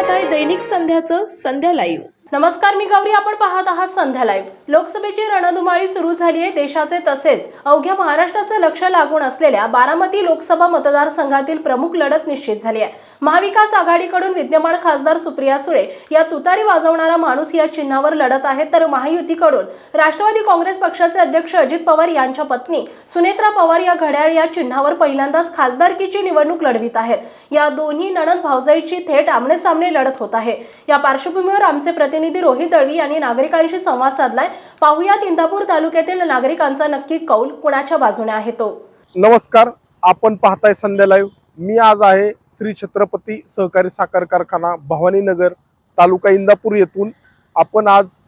पाहत आहे दैनिक संध्याचं संध्या लाईव्ह. नमस्कार मी गौरी. आपण पाहत आहात संध्या लाईव्ह. लोकसभेची रणधुमाळी सुरू झाली आहे देशाचे तसेच अवघ्या महाराष्ट्राचं लक्ष लागून असलेल्या बारामती लोकसभा मतदारसंघातील प्रमुख लढत निश्चित झाली आहे. महाविकास आघाडीकडून विद्यमान खासदार सुप्रिया सुळे या तुतारी वाजवणारा माणूस या चिन्हावर लढत आहेत तर महायुतीकडून राष्ट्रवादी काँग्रेस पक्षाचे अध्यक्ष अजित पवार यांच्या पत्नी सुनेत्रा पवार या घड्याळ या चिन्हावर पहिल्यांदाच खासदारकीची निवडणूक लढवित आहेत. या दोन्ही नणंद भावजाईची थेट आमनेसामने लढत होत आहे. या पार्श्वभूमीवर आमचे प्रतिनिधी रोहित दळवी यांनी नागरिकांशी संवाद साधलाय. पाहुयात इंदापूर तालुक्यातील नागरिकांचा नक्की कौल कुणाच्या बाजूने आहे तो? नमस्कार. आपण पाहताय संध्या लाईव्ह मी आज आहे श्री छत्रपती सहकारी साखर कारखाना भवानीनगर तालुका इंदापूर येथून. आपण आज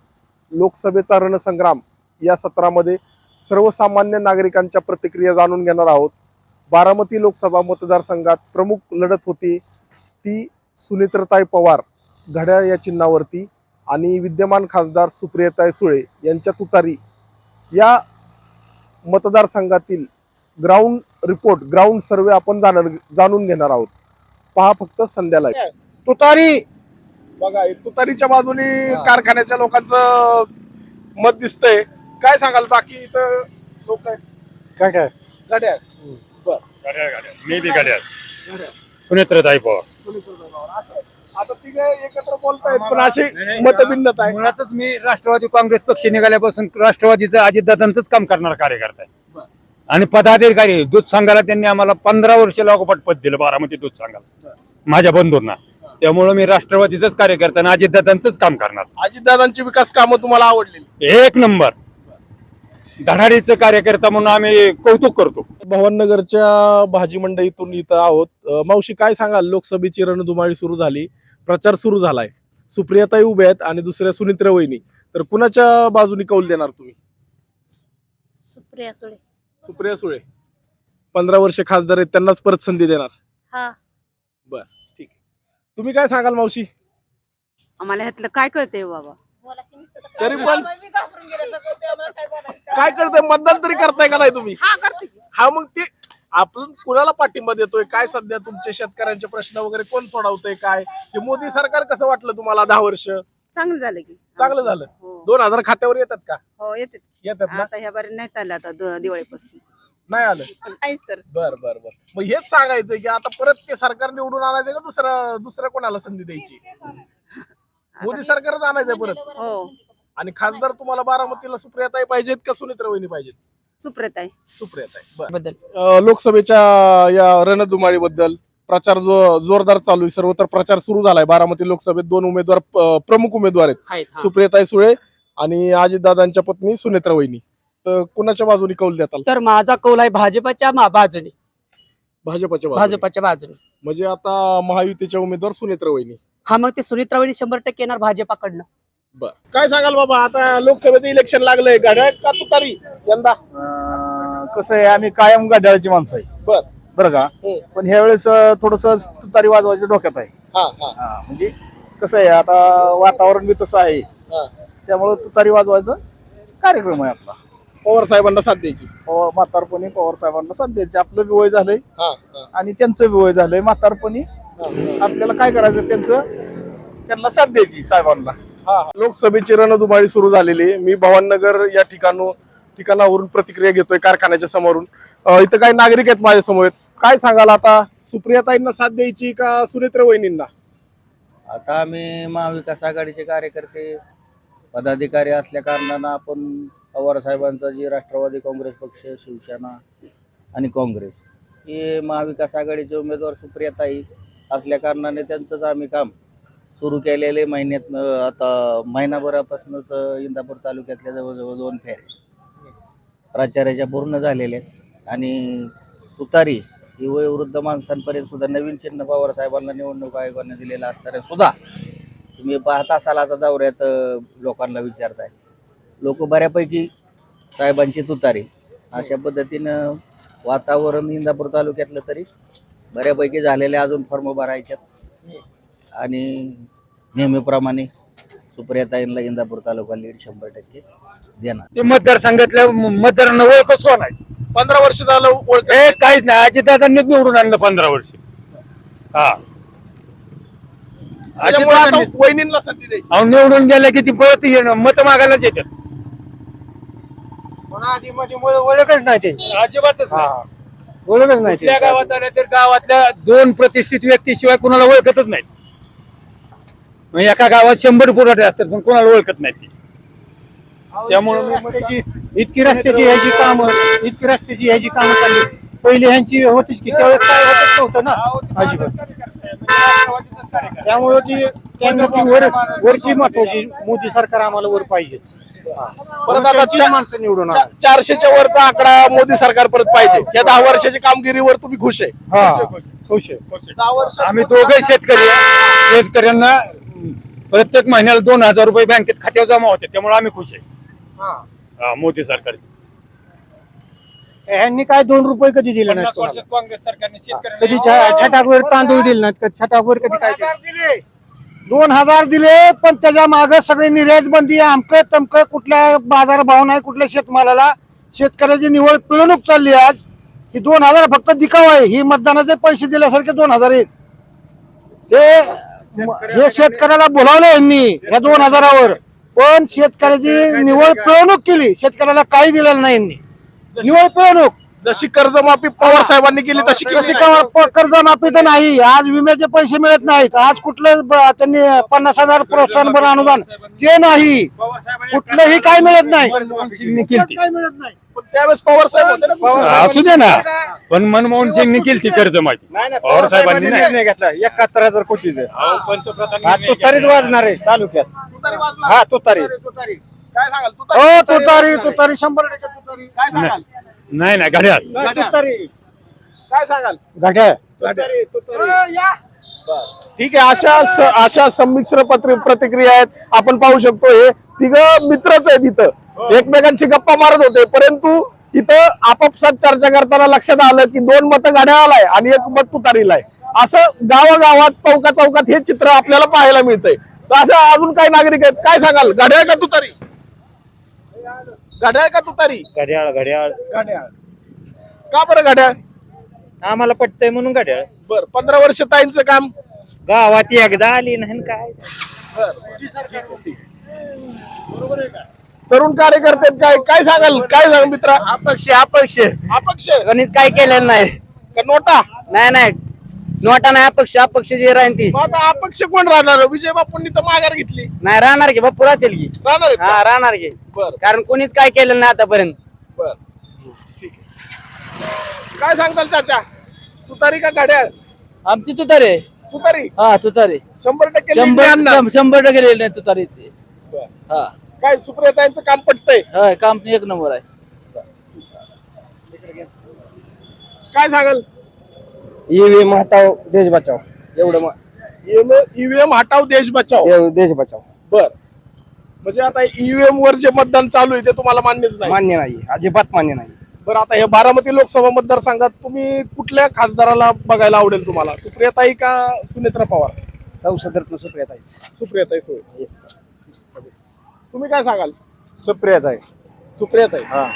लोकसभेचा रणसंग्राम या सत्रामध्ये सर्वसामान्य नागरिकांच्या प्रतिक्रिया जाणून घेणार आहोत. बारामती लोकसभा मतदारसंघात प्रमुख लढत होती ती सुनेत्रताई पवार घड्याळ या चिन्हावरती आणि विद्यमान खासदार सुप्रियताई सुळे यांच्या तुतारी या मतदारसंघातील ग्राउंड रिपोर्ट ग्राउंड सर्वे आपण जाणून घेणार आहोत. पहा फक्त संध्याला तुतारी! बघा तुतारीच्या बाजूने कारखान्याच्या लोकांचं मत दिसतंय. काय सांगाल बाकी इथं लोक काय काय? गाड्या गाड्या गाड्या मी बी गाड्या आता तिघ एकत्र बोलतायत पण अशी मतभिन्नता आहे. मुळातच मी राष्ट्रवादी काँग्रेस पक्ष निघाल्यापासून राष्ट्रवादीचं अजितदादांचंच काम करणार कार्यकर्ता आहे. आणि पदाधिकारी दूध संघाला त्यांनी आम्हाला पंधरा वर्ष लागोपाठ पद दिलं बारामती दूध संघाला. माझ्या बंधूंना. त्यामुळे मी राष्ट्रवादीचंच कार्यकर्ता आणि अजितदादांचंच काम करणार. अजितदादांची विकास कामं तुम्हाला आवडलेली? एक नंबर. धडाडीचं कार्यकर्ता म्हणून आम्ही कौतुक करतो. भवननगरच्या भाजी मंडईतून इथं आहोत. मावशी काय सांगाल? लोकसभेची रणधुमाळी सुरू झाली प्रचार सुरू झालाय. सुप्रियाताई उभ्या आहेत आणि दुसऱ्या सुनित्रा वहिनी. तर कुणाच्या बाजूनी कौल देणार तुम्ही? सुप्रिया सुळे. सुप्रिया सुळे. पंधरा वर्ष खासदार आहेत त्यांनाच परत संधी देणार. हा. ठीक आहे. तुम्ही काय सांगाल मावशी? आम्हाला ह्यातलं काय कळतंय बाबा? तरी पण काय करताय? मतदान तरी करताय का नाही तुम्ही? हा मग ते आपण कुणाला पाठिंबा देतोय? काय सध्या तुमचे शेतकऱ्यांचे प्रश्न वगैरे कोण सोडवतोय काय? हे मोदी सरकार कसं वाटलं तुम्हाला दहा वर्ष? चांगलं झालं की. चांगलं झालं. हो. दोन हजार खात्यावर येतात का? हो येते येतात ना? आता ह्या बारी नाही चाललं आता दि- दिवाळीपासून. नाही आलं. नाहीच तर. बर बर बर. मग हेच सांगायचं की आता परत ते सरकार निवडून आणायचं का दुसरं दुसऱ्या कोणाला संधी द्यायची? मोदी सरकारच आणायचंय परत. हो. आणि खासदार तुम्हाला बारामतीला सुप्रियाताई पाहिजेत का सुनित्रा वहिनी पाहिजेत? सुप्रताई सुप्रियाताई बर. बद्दल. लोकसभेच्या या रणधुमाळीबद्दल प्रचार जो जोरदार चालू आहे सर्वत्र प्रचार सुरू झालाय. बारामती लोकसभेत दोन उमेदवार प्रमुख उमेदवार आहेत. सुप्रियाताई सुळे आणि अजितदादांच्या पत्नी सुनेत्रा वहिनी. तर कुणाच्या बाजूने कौल देताल? तर माझा कौल आहे भाजपाच्या मा- बाजूने. भाजपाच्या बाजूने. भाजपाच्या बाजूने. म्हणजे आता महायुतीच्या उमेदवार सुनेत्रा वहिनी. हा मग ते सुनीत्रावणी शंभर टक्के येणार भाजपाकडनं. बर. काय सांगाल बाबा आता लोकसभेचं इलेक्शन लागलंय. घड्याळ का तुतारी? यंदा. कसं आहे आम्ही कायम गाड्याची माणसं आहे. बर. बरं का? हम्म. पण ह्या वेळेस थोडस तुतारी वाजवायचं डोक्यात आहे. हा हा. हा, म्हणजे कसं आहे आता वातावरण बी तसं आहे. हा. त्यामुळे तुतारी वाजवायचं कार्यक्रम आहे आपला. पवार साहेबांना साथ द्यायची. पवार म्हातारपणी पवार साहेबांना साथ द्यायची. आपलं बी वय झालंय हा हा. आणि त्यांचं बी वय झालंय. म्हातारपणी आपल्याला काय करायचं त्यांचं त्यांना साथ द्यायची साहेबांना. हा, हा. लोकसभेची रणधुमाळी सुरू झालेली आहे. मी भवाननगर या ठिकाणू ठिकाणावरून प्रतिक्रिया घेतोय कारखान्याच्या समोरून. अ, इथं काही नागरिक आहेत माझ्यासमोर काय सांगाल आता? सुप्रियाताईंना साथ द्यायची का सुरेत्र वहिनींना? आता आम्ही महाविकास आघाडीचे कार्यकर्ते पदाधिकारी असल्या कारणानं आपण पवार साहेबांचा जी राष्ट्रवादी काँग्रेस पक्ष शिवसेना आणि काँग्रेस हे महाविकास आघाडीचे उमेदवार सुप्रियाताई असल्या कारणाने त्यांचंच आम्ही काम सुरू केलेले महिन्यात आता महिनाभरापासूनच इंदापूर तालुक्यातल्या जवळजवळ दोन फेऱ्या प्राचार्याच्या पूर्ण झालेल्या आहेत. आणि तुतारी ही वयोवृद्ध माणसांपर्यंत सुद्धा नवीन चिन्ह पवार साहेबांना निवडणूक आयोगाने दिलेला असताना सुद्धा तुम्ही पाहत असाल आता दौऱ्यात लोकांना विचारताय. लोक बऱ्यापैकी साहेबांची तुतारी. अशा पद्धतीनं वातावरण इंदापूर तालुक्यातलं तरी बऱ्यापैकी झालेले अजून फॉर्म भरायच्यात. आणि नेहमीप्रमाणे सुप्रियाताईंना इंदापूर तालुका लीड शंभर टक्के देणार. ते मतदारसंघातल्या म- मतदारांना ओळखच नाही पंधरा वर्ष झालं ओळख हे काहीच नाही. अजितदादांनीच निवडून आणलं पंधरा वर्ष. हा. त्याच्यामुळे आता वहिनींना संधी द्यायची. अहो निवडून गेल्या की ती परत मत मागायलाच येतात. ओळखच नाही ते. अजिबातच नाही. ओळखच नाही कुठल्या गावात आल्या तर गावातल्या दोन प्रतिष्ठित व्यक्तीशिवाय कुणाला ओळखतच नाही मग एका गावात शंभर पुराठे असतात पण कोणाला ओळखत नाही ती. त्यामुळे इतकी रस्त्याची ह्याची काम इतकी रस्त्याची ह्याची कामं चालली. पहिली ह्यांची होतीच की त्यावेळेस काय होतच नव्हतं ना अजिबात. त्यामुळे ती त्यांना ती वर वरची महत्वाची मोदी सरकार आम्हाला वर पाहिजेच. परत आता माणसं निवडून चा- चारशेच्या वरचा आकडा मोदी सरकार परत पाहिजे. या दहा वर्षाच्या कामगिरीवर तुम्ही खुश आहे. हा खुश आहे. आम्ही दोघे शेतकरी. शेतकऱ्यांना प्रत्येक महिन्याला दोन हजार रुपये बँकेत खात्यावर जमा होते त्यामुळे आम्ही खुश आहे. हा, मोदी सरकार ह्यांनी काय दोन रुपये कधी दिले नाहीत वर्षात काँग्रेस सरकारने कधी शेतकऱ्यांना छ- छटाकवर तांदूळ दिले नाहीत कधी? छटाकवर कधी काय दिले दोन हजार दिले पण त्याच्यामागे सगळे निर्यात बंदी अमकं तमकं कुठल्या बाजार भाव नाही कुठल्या शेतमालाला. शेतकऱ्याची निवड पिळवणूक चालली आज. ही दोन हजार फक्त दिखाव आहे. ही मतदानाचे पैसे दिल्यासारखे दोन हजार आहेत. हे हे शेतकऱ्याला बोलावलं यांनी या दोन हजारावर. पण शेतकऱ्याची निवड पिळवणूक केली. शेतकऱ्याला काही दिलेलं नाही यांनी. निवड पिळवणूक. जशी कर्जमाफी पवार साहेबांनी केली तशी केली. तशी नाही. का कर्जमाफी तर नाही आज विम्याचे पैसे मिळत नाहीत. आज कुठलं ब- त्यांनी पन्नास हजार प्रोत्साहन बरं अनुदान ते नाही कुठलंही काय मिळत नाही. मनमोहन सिंगने केली काय मिळत नाही. पण त्यावेळेस पवार साहेब होते ना पवार असू दे ना. पण मनमोहन सिंगने केली. ती कर्ज माहिती पवार साहेबांनी नाही. घेतला. एकाहत्तर हजार कोटीचे. हा निर्णय तुतारीच. वाजणार आहे तालुक्यात. तुतारी वाजणार. हा तुतारी. तुतारी. काय सांगाल? हो तुतारी तुतारी शंभर टक्के तुतारी. काय सांगाल? नाही नाही घड्याळ नाही, तुतारी. काय सांगाल? घड्याळ तुतारी, तुतारी. बरं. ठीक आहे अशा स- अशा संमिश्र पत्र प्रतिक्रिया आहेत. आपण पाहू शकतो हे तिघ मित्रच आहेत इथं. एकमेकांशी गप्पा मारत होते. परंतु इथं आपापसात चर्चा करताना लक्षात आलं की दोन मत गाड्याला आहे आणि एक मत तुतारीला आहे. असं गावागावात चौका चौकात हे चित्र आपल्याला पाहायला मिळतंय. तर असं अजून काही नागरिक आहेत. काय सांगाल? घड्याळ का तुतारी? घड्याळ का तुतारी? घड्याळ घड्याळ. घड्याळ. का बरं घड्याळ? आम्हाला पटतंय म्हणून घड्याळ. बर पंधरा वर्ष ताईंचं काम? गावात एकदा आली नाही काय? तरुण कार्यकर्ते आहेत काय? काय सांगाल? काय सांग मित्रा? अपक्ष अपक्ष. अपक्ष? गणित काय केलेलं नाही. का नोटा? नाही नाही. नोटा नाही अपक्ष अपक्ष जे राहील ती. मग आता अपक्ष कोण राहणार? विजय बापूंनी तर माघार घेतली. नाही राहणार की बाप्पू राहतील की. राहणार का? हा राहणार की. बर. कारण कोणीच काय केलं नाही आतापर्यंत. बर. ठीक आहे. काय सांगताल चाचा? तुतारी का घड्याळ? आमची तुतारे तुतारी? हा तुतारे. शंभर टक्के lead शंभर शंभर टक्के नाही तुतारे ते. बर. हा. काय सुप्रियताईंचं काम पटतंय? हा काम एक नंबर आहे. काय सांगाल? ईव्हीएम हटाव देश बचाव. एवढं ईव्हीएम हटाव देश बचाव. देश बचाव. बर. म्हणजे आता ईव्हीएम वर जे मतदान चालू आहे ते तुम्हाला मान्यच नाही. मान्य नाही. अजिबात मान्य नाही. बरं आता हे बारामती लोकसभा मतदारसंघात तुम्ही कुठल्या खासदाराला बघायला आवडेल तुम्हाला? सुप्रियाताई का सुनेत्रा पवार? संसदरत्न सुप्रियाताईच. सुप्रियाताई सोय. येस तुम्ही काय सांगाल? सुप्रियाताई. सुप्रियाताई. हा.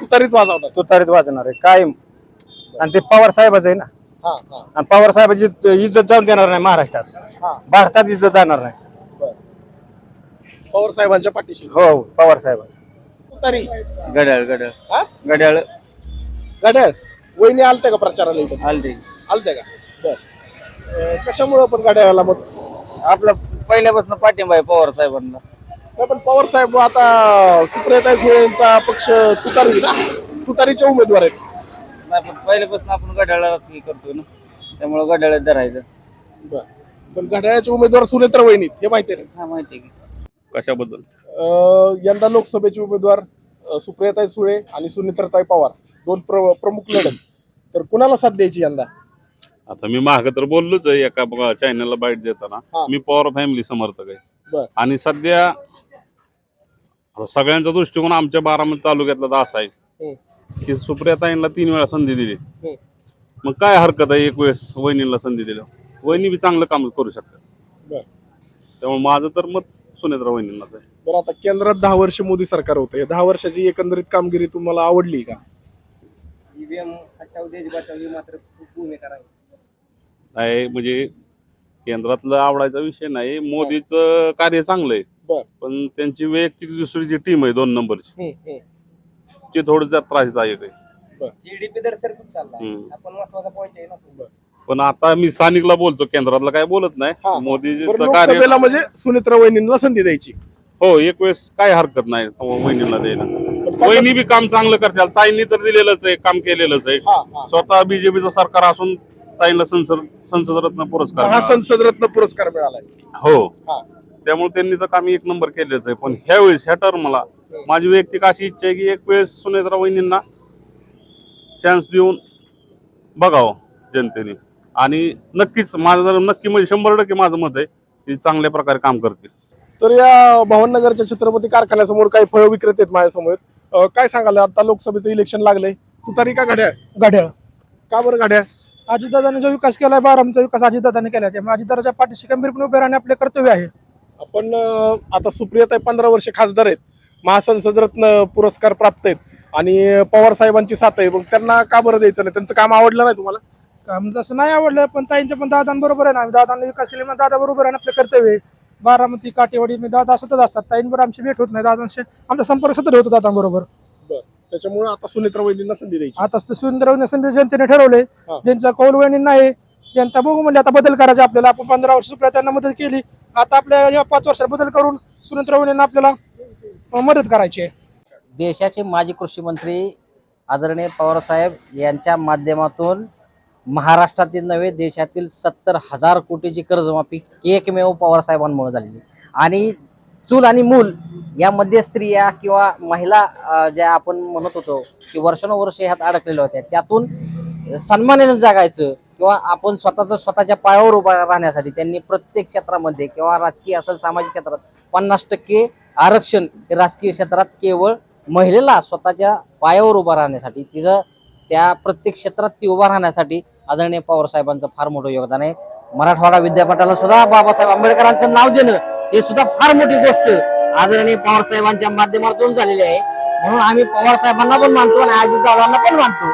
तुतारीच वाजवणार तुतारीत वाजणार आहे. कायम. आणि ते पवार साहेबाच आहे ना. आणि पवार साहेबाची इज्जत जाऊन देणार नाही महाराष्ट्रात. हा. भारतात इज्जत जाणार नाही. बर. पवार साहेबांच्या पाठीशी. हो पवार साहेब. तुतारी घड्याळ घड्याळ हा? घड्याळ घड्याळ वहिनी आलते का प्रचाराला इथं? आलते. आलते का? बर. अं, कशामुळं पण घड्याळाला मग? आपला पहिल्यापासून पाठिंबा आहे पवार साहेबांना. नाही पण पवार साहेब आता सुप्रियाताई सुळेंचा पक्ष तुतारी ना तुतारीचे उमेदवार आहेत. नाही पण पहिल्यापासून आपण घड्याळाच हे करतोय ना. त्यामुळे घड्याळात धरायचं. बर. पण घड्याळाचे उमेदवार सुनेत्र वहिनीत हे माहिती आहे ना? हा माहिती आहे की. कशाबद्दल? अं, यंदा लोकसभेचे उमेदवार अं, सुप्रियाताई सुळे आणि सुनेत्रताई पवार दोन प्र प्रमुख लढत. तर कुणाला साथ द्यायची यंदा? आता मी माग तर बोललोच आहे एका चॅनलला बाईट देताना. मी पॉवर फॅमिली समर्थक बर. आहे आणि सध्या आता सगळ्यांचा दृष्टिकोन आमच्या बारामती तालुक्यातला तर असा आहे. की सुप्रियाताईंना तीन वेळा संधी दिली. हम्म. मग काय हरकत आहे एक वेळेस वहिनीला संधी दिल्या वहिनी बी चांगलं काम करू शकतात. बर. त्यामुळे माझं तर मत सुनेत्रा वहिनींनाच आहे. बरं आता केंद्रात दहा वर्ष मोदी सरकार होतं. या दहा वर्षाची एकंदरीत कामगिरी तुम्हाला आवडली का? ईव्हीएम हटाव देश बचाव ही मात्र खूप भूमिका राहील. आहे म्हणजे केंद्रातलं आवडायचा विषय नाही. मोदीचं कार्य चांगलं आहे. बर. पण त्यांची वैयक्तिक दुसरी जी टीम आहे दोन नंबरची ती थोडी जर त्रासदायक आहे जीडीपी दर सर खूप चालला. हम्म. आपण महत्त्वाचा पॉईंट आहे ना पण आता मी स्थानिकला बोलतो केंद्रातला काय बोलत हा. नाही मोदीचं कार्य लोकसभेला म्हणजे सुनेत्रा वहिनींना संधी द्यायची. हो एक वेळेस काय हरकत नाही वहिनीला द्यायला. वहिनी बी काम चांगलं करतात. ताईंनी तर दिलेलंच आहे काम केलेलंच आहे. हा, हा. स्वतः बीजेपीचं सरकार असून ताईंना संसद संसद रत्न पुरस्कार हा मिळाला. संसद रत्न पुरस्कार मिळालाय. हो. हा. त्यामुळे त्यांनी तर काम एक नंबर केलेच आहे. पण ह्या वेळेस ह्या टर्मला माझी वैयक्तिक अशी इच्छा आहे की एक वेळेस सुनेत्रा वहिनींना चान्स देऊन बघावं जनतेने. आणि नक्कीच माझं जर नक्की म्हणजे शंभर टक्के माझं मत आहे की चांगल्या प्रकारे काम करतील. तर या भवननगरच्या छत्रपती कारखान्यासमोर काही फळ विक्रेते आहेत माझ्यासमोर. काय सांगाल? आता लोकसभेचं इलेक्शन लागलंय. तुतारी का घड्याळ? गाड्या का बरं घड्याळ? अजितदादाने जो विकास केलाय बारामचा विकास अजितदादाने केलाय. त्यामुळे अजितदादाच्या पाठीशी गंभीरपणे उभे राहणे आपले कर्तव्य आहे. आपण आता सुप्रियाताई पंधरा वर्ष खासदार आहेत. महासंसद रत्न पुरस्कार प्राप्त आहेत. आणि पवार साहेबांची साथ आहे. मग त्यांना का बरं द्यायचं नाही? त्यांचं काम आवडलं नाही तुम्हाला? काम तसं नाही आवडलं पण ताईंचं पण दादांबरोबर आहे ना. दादांनी विकास केल्यामुळे दादा बरोबर आहे आपलं कर्तव्य आहे. बारामती काटेवाडी मी दादा सतत असतात. ताईंबरोबर आमची भेट होत नाही. दादांशी आमचा संपर्क सतत होतो दादांबरोबर. त्याच्यामुळे आता सुनेत्रा वहिनींना संधी द्यायची. आता सुंदर संधी जनतेने ठरवले. ज्यांचा कौल वहिनी नाही जनता बघू म्हणजे आता बदल करायचा आपल्याला. आपण पंधरा वर्ष सुप्रिया त्यांना मदत केली. आता आपल्या या पाच वर्षात बदल करून सुनेत्र वहिनींना आपल्याला मदत करायची आहे. देशाचे माजी कृषी मंत्री आदरणीय पवारसाहेब यांच्या माध्यमातून महाराष्ट्रातील नव्हे देशातील सत्तर हजार कोटीची कर्जमाफी एकमेव पवारसाहेबांमुळे झालेली आणि चूल आणि मूल यामध्ये स्त्रिया किंवा महिला ज्या आपण म्हणत होतो की वर्षानुवर्ष ह्यात अडकलेल्या होत्या त्यातून सन्मानाने जगायचं किंवा आपण स्वतःचं स्वतःच्या पायावर उभा राहण्यासाठी त्यांनी प्रत्येक क्षेत्रामध्ये किंवा राजकीय असेल सामाजिक क्षेत्रात पन्नास टक्के आरक्षण हे राजकीय क्षेत्रात केवळ महिलेला स्वतःच्या पायावर उभा राहण्यासाठी तिचं त्या प्रत्येक क्षेत्रात ती उभा राहण्यासाठी आदरणीय पवार साहेबांचं फार मोठं योगदान आहे. मराठवाडा विद्यापीठाला सुद्धा बाबासाहेब आंबेडकरांचं नाव देणं हे सुद्धा फार मोठी गोष्ट आदरणीय पवार साहेबांच्या माध्यमातून झालेली आहे. म्हणून आम्ही पवार साहेबांना पण मानतो आणि अजितदादांना पण मानतो.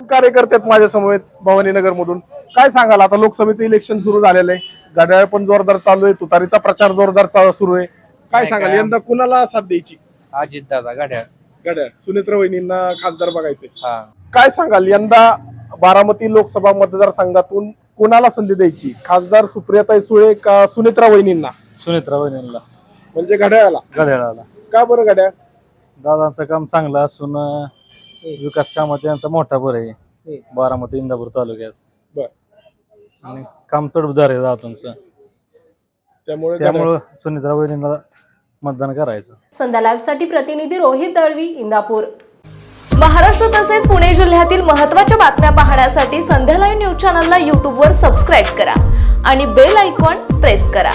कार्यकर्ते माझ्या समवेत भवानीनगर मधून काय सांगाल? आता लोकसभेचं इलेक्शन सुरू झालेलं आहे. घड्याळ पण जोरदार चालू आहे. तुतारीचा प्रचार जोरदार सुरू आहे. काय सांगाल? यंदा कुणाला साथ द्यायची? अजितदादा गाड्या. घड्याळ सुनेत्र वहिनींना खासदार बघायचे. हा. काय सांगाल? यंदा बारामती लोकसभा मतदारसंघातून कोणाला संधी द्यायची? खासदार सुप्रियाताई सुळे का सुनेत्रा वहिनींना? सुनेत्रा वहिनीला म्हणजे घड्याळाला. गड्याळाला का बरं घड्याळ? दादांचं काम चांगलं असून अं, विकास कामात त्यांचा मोठा भर आहे. बारामती इंदापूर तालुक्यात. बर. आणि काम तडफदार आहे दादांचं. त्यामुळे. त्यामुळं सुनेत्रा वहिनीला मतदान करायचं संध्या लाईव्हसाठी प्रतिनिधी रोहित दळवी इंदापूर महाराष्ट्र तसेच पुणे जिल्ह्यातील महत्त्वाच्या बातम्या पाहण्यासाठी संध्या लाईव्ह न्यूज चॅनलला यूट्यूबवर सबस्क्राईब करा आणि बेल आयकॉन प्रेस करा